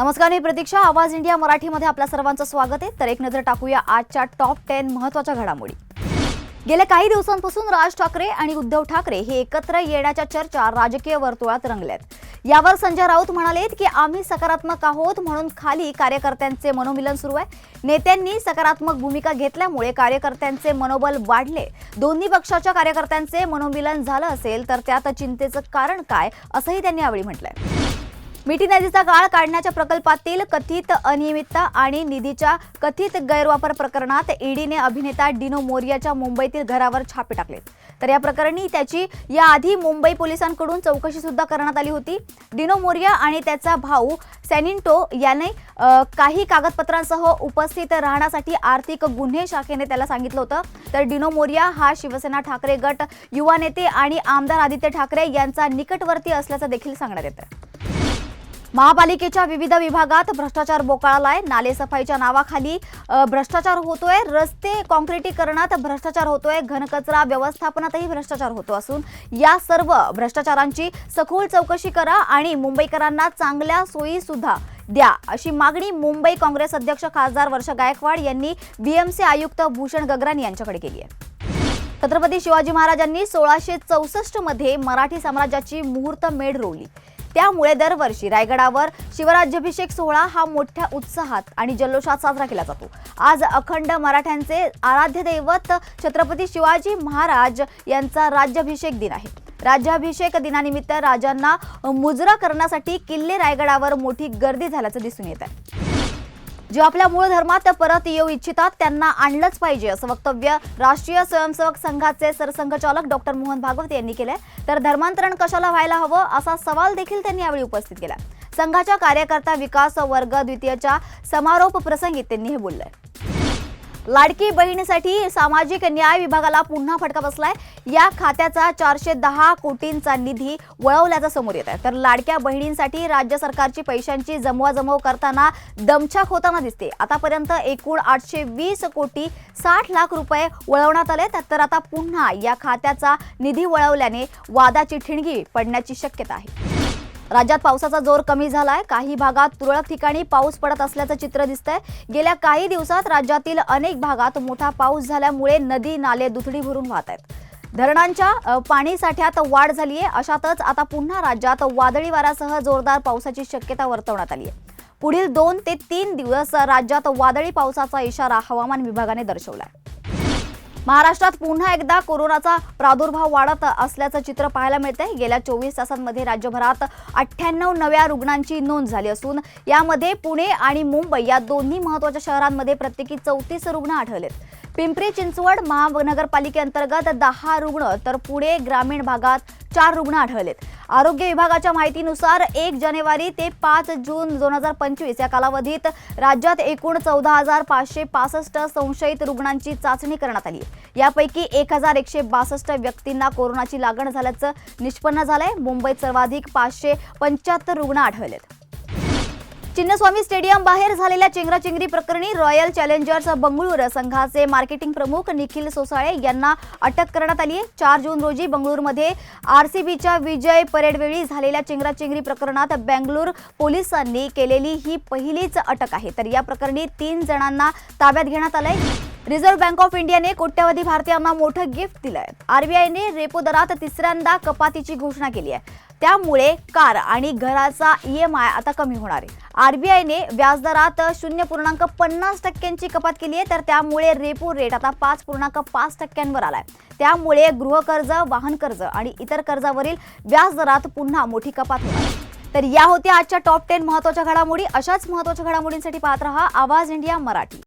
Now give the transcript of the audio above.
नमस्कार मी प्रतीक्षा. आवाज इंडिया मराठीमध्ये आपल्या सर्वांचं स्वागत आहे. तर एक नजर टाकूया आजच्या टॉप टेन महत्त्वाच्या घडामोडी. गेल्या काही दिवसांपासून राज ठाकरे आणि उद्धव ठाकरे हे एकत्र येण्याच्या चर्चा राजकीय वर्तुळात रंगल्यात यावर संजय राऊत म्हणालेत की आम्ही सकारात्मक आहोत म्हणून खाली कार्यकर्त्यांचे मनोमिलन सुरू आहे. नेत्यांनी सकारात्मक भूमिका घेतल्यामुळे कार्यकर्त्यांचे मनोबल वाढले. दोन्ही पक्षाच्या कार्यकर्त्यांचे मनोमिलन झालं असेल तर त्यात चिंतेचं कारण काय? असंही त्यांनी यावेळी म्हटलंय. मिठी नदीचा गाळ काढण्याच्या प्रकल्पातील कथित अनियमितता आणि निधीच्या कथित गैरवापर प्रकरणात ईडीने अभिनेता डिनो मोरियाच्या मुंबईतील घरावर छापे टाकले. तर या प्रकरणी त्याची याआधी मुंबई पोलिसांकडून चौकशी सुद्धा करण्यात आली होती. डिनो मोरिया आणि त्याचा भाऊ सॅनिंटो याने काही कागदपत्रांसह उपस्थित राहण्यासाठी आर्थिक गुन्हे शाखेने त्याला सांगितलं होतं. तर डिनो मोरिया हा शिवसेना ठाकरे गट युवा नेते आणि आमदार आदित्य ठाकरे यांचा निकटवर्ती असल्याचं देखील सांगण्यात येतं महापालिकेच्या विविध विभागात भ्रष्टाचार बोकाळलाय. नालेसफाईच्या नावाखाली भ्रष्टाचार होतोय. रस्ते काँक्रिटीकरणात भ्रष्टाचार होतोय. घनकचरा व्यवस्थापनातही भ्रष्टाचार होतो असून या सर्व भ्रष्टाचारांची सखोल चौकशी करा आणि मुंबईकरांना चांगल्या सोयी सुद्धा द्या. अशी मागणी मुंबई काँग्रेस अध्यक्ष खासदार वर्षा गायकवाड यांनी बीएमसी आयुक्त भूषण गगरानी यांच्याकडे केली आहे. छत्रपती शिवाजी महाराजांनी सोळाशे चौसष्टमध्ये मराठी साम्राज्याची मुहूर्त मेढ रोवली. त्यामुळे दरवर्षी रायगडावर शिवराज्याभिषेक सोहळा हा मोठ्या उत्साहात आणि जल्लोषात साजरा केला जातो. आज अखंड मराठ्यांचे आराध्य दैवत छत्रपती शिवाजी महाराज यांचा राज्याभिषेक दिन आहे. राज्याभिषेक दिनानिमित्त राजांना मुजरा करण्यासाठी किल्ले रायगडावर मोठी गर्दी झाल्याचं दिसून येत आहे. जे आपल्या मूळ धर्मात परत येऊ इच्छितात त्यांना आणलंच पाहिजे असं वक्तव्य राष्ट्रीय स्वयंसेवक संघाचे सरसंघचालक डॉक्टर मोहन भागवत यांनी केलंय. तर धर्मांतरण कशाला व्हायला हवं असा सवाल देखील त्यांनी यावेळी उपस्थित केला. संघाच्या कार्यकर्ता विकास वर्ग द्वितीयच्या समारोप प्रसंगी त्यांनी हे बोललंय. लाडकी बहिणीसाठी सामाजिक न्याय विभागाला पुन्हा फटका बसलाय. या खात्याचा चारशे दहा कोटींचा निधी वळवल्याचं समोर येत आहे तर लाडक्या बहिणींसाठी राज्य सरकारची पैशांची जमवाजमव करताना दमछाक होताना दिसते. आतापर्यंत एकूण आठशे वीस कोटी साठ लाख रुपये वळवण्यात आले. तर आता पुन्हा या खात्याचा निधी वळवल्याने वादाची ठिणगी पडण्याची शक्यता आहे. राज्यात पावसाचा जोर कमी झालाय. काही भागात तुरळक ठिकाणी पाऊस पडत असल्याचं चित्र दिसतंय. गेल्या काही दिवसात राज्यातील अनेक भागात मोठा पाऊस झाल्यामुळे नदी नाले दुथडी भरून वाहत आहेत. धरणांच्या पाणी साठ्यात वाढ झाली आहे अशातच आता पुन्हा राज्यात वादळी वाऱ्यासह जोरदार पावसाची शक्यता वर्तवण्यात आली आहे पुढील दोन ते तीन दिवस राज्यात वादळी पावसाचा इशारा हवामान विभागाने दर्शवला आहे महाराष्ट्रात पुन्हा एकदा कोरोनाचा प्रादुर्भाव वाढत असल्याचं चित्र पाहायला मिळतंय. गेल्या चोवीस तासांमध्ये राज्यभरात अठ्ठ्याण्णव नव्या रुग्णांची नोंद झाली असून यामध्ये पुणे आणि मुंबई या दोन्ही महत्त्वाच्या शहरांमध्ये प्रत्येकी चौतीस रुग्ण आढळलेत. पिंपरी चिंचवड महानगरपालिकेअंतर्गत दहा रुग्ण तर पुणे ग्रामीण भागात चार रुग्ण आढळलेत. आरोग्य विभागाच्या माहितीनुसार एक जानेवारी ते पाच जून दोन हजार पंचवीस या कालावधीत राज्यात एकूण चौदा हजार पाचशे पासष्ट संशयित रुग्णांची चाचणी करण्यात आली. यापैकी एक हजार एकशे बासष्ट व्यक्तींना कोरोनाची लागण झाल्याचं निष्पन्न झालंय. मुंबईत सर्वाधिक पाचशे पंच्याहत्तर रुग्ण आढळलेत. चिन्नस्वामी स्टेडियम बाहेर झालेल्या चेंगराचेंगरी प्रकरणी रॉयल चॅलेंजर्स बंगळूर संघाचे मार्केटिंग प्रमुख निखिल सोसाळे यांना अटक करण्यात आली आहे. चार जून रोजी बंगळूरमध्ये आरसीबीच्या विजय परेडवेळी झालेल्या चेंगराचेंगरी प्रकरणात बेंगळूर पोलिसांनी केलेली ही पहिलीच अटक आहे. तर या प्रकरणी तीन जणांना ताब्यात घेण्यात आलंय. रिझर्व्ह बँक ऑफ इंडियाने कोट्यवधी भारतीयांना मोठं गिफ्ट दिलंय. आरबीआयने रेपो दरात तिसऱ्यांदा कपातीची घोषणा केली आहे. त्यामुळे कार आणि घराचा ई एम आय आता कमी होणार आहे. आरबीआयने व्याजदरात शून्य पूर्णांक पन्नास टक्क्यांची कपात केली आहे तर त्यामुळे रेपो रेट आता पाच पूर्णांक पाच टक्क्यांवर आलाय. त्यामुळे गृहकर्ज वाहन कर्ज आणि इतर कर्जावरील व्याजदरात पुन्हा मोठी कपात होणार आहे. तर या होत्या आजच्या टॉप टेन महत्त्वाच्या घडामोडी. अशाच महत्त्वाच्या घडामोडींसाठी पाहत रहा आवाज इंडिया मराठी.